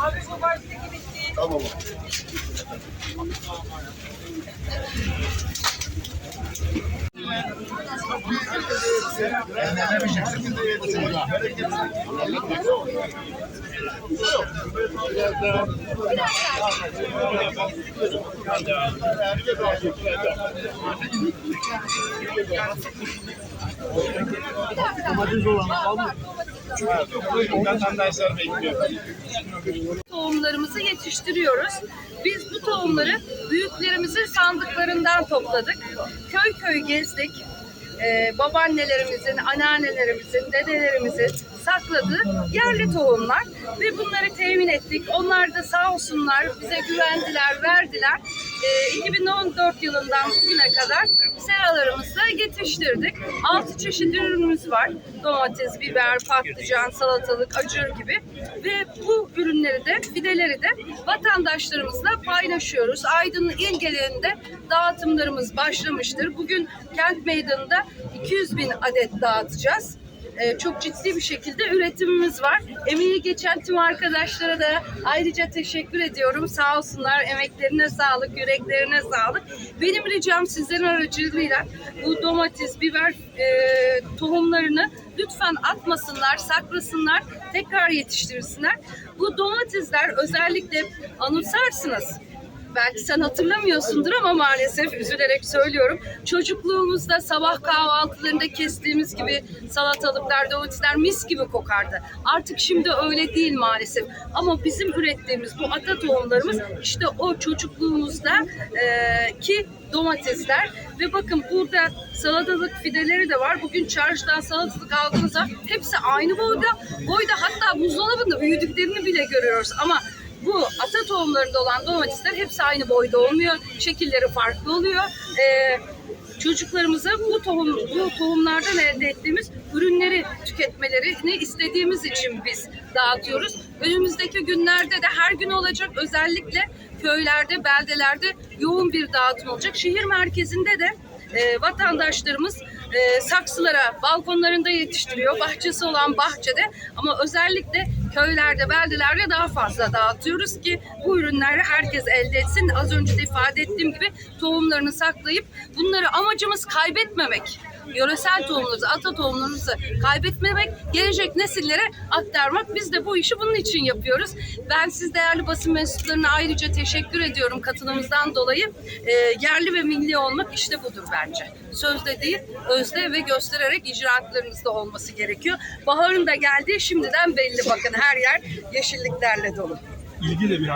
Abi bu baştaki bitti. Tamam Domates olan almış. Vatandaşlar bekliyor. tohumlarımızı yetiştiriyoruz. Biz bu tohumları büyüklerimizin sandıklarından topladık. Köy köy gezdik. Ee, babaannelerimizin, anneannelerimizin, dedelerimizin sakladığı yerli tohumlar ve bunları temin ettik. Onlar da sağ olsunlar bize güvendiler, verdiler. Ee, 2014 yılından bugüne kadar seralarımızda yetiştirdik. 6 çeşit ürünümüz var. Domates, biber, patlıcan, salatalık, acır gibi. Ve bu ürünleri de, fideleri de vatandaşlarımızla paylaşıyoruz. Aydın il genelinde dağıtımlarımız başlamıştır. Bugün kent meydanında 200 bin adet dağıtacağız. Ee, çok ciddi bir şekilde üretimimiz var. Emeği geçen tüm arkadaşlara da ayrıca teşekkür ediyorum. Sağ olsunlar, emeklerine sağlık, yüreklerine sağlık. Benim ricam sizlerin aracılığıyla bu domates, biber e, tohumlarını lütfen atmasınlar, saklasınlar, tekrar yetiştirsinler. Bu domatesler özellikle anımsarsınız belki sen hatırlamıyorsundur ama maalesef üzülerek söylüyorum. Çocukluğumuzda sabah kahvaltılarında kestiğimiz gibi salatalıklar, domatesler mis gibi kokardı. Artık şimdi öyle değil maalesef. Ama bizim ürettiğimiz bu ata tohumlarımız işte o çocukluğumuzda e, ki domatesler ve bakın burada salatalık fideleri de var. Bugün çarşıdan salatalık aldığınızda hepsi aynı boyda. Boyda hatta buzdolabında büyüdüklerini bile görüyoruz ama bu ata tohumlarında olan domatesler hepsi aynı boyda olmuyor. Şekilleri farklı oluyor. Ee, çocuklarımıza bu tohum bu tohumlardan elde ettiğimiz ürünleri tüketmelerini istediğimiz için biz dağıtıyoruz. Önümüzdeki günlerde de her gün olacak özellikle köylerde, beldelerde yoğun bir dağıtım olacak. Şehir merkezinde de e, vatandaşlarımız e, saksılara, balkonlarında yetiştiriyor. Bahçesi olan bahçede ama özellikle köylerde, beldelerde daha fazla dağıtıyoruz ki bu ürünleri herkes elde etsin. Az önce de ifade ettiğim gibi tohumlarını saklayıp bunları amacımız kaybetmemek. Yöresel tohumlarımızı, ata tohumlarımızı kaybetmemek, gelecek nesillere aktarmak. Biz de bu işi bunun için yapıyoruz. Ben siz değerli basın mensuplarına ayrıca teşekkür ediyorum katılımınızdan dolayı. Ee, yerli ve milli olmak işte budur bence. Sözde değil, özde ve göstererek icraatlarınızda olması gerekiyor. Baharın da geldiği şimdiden belli bakın her yer yeşilliklerle dolu. İlgi bir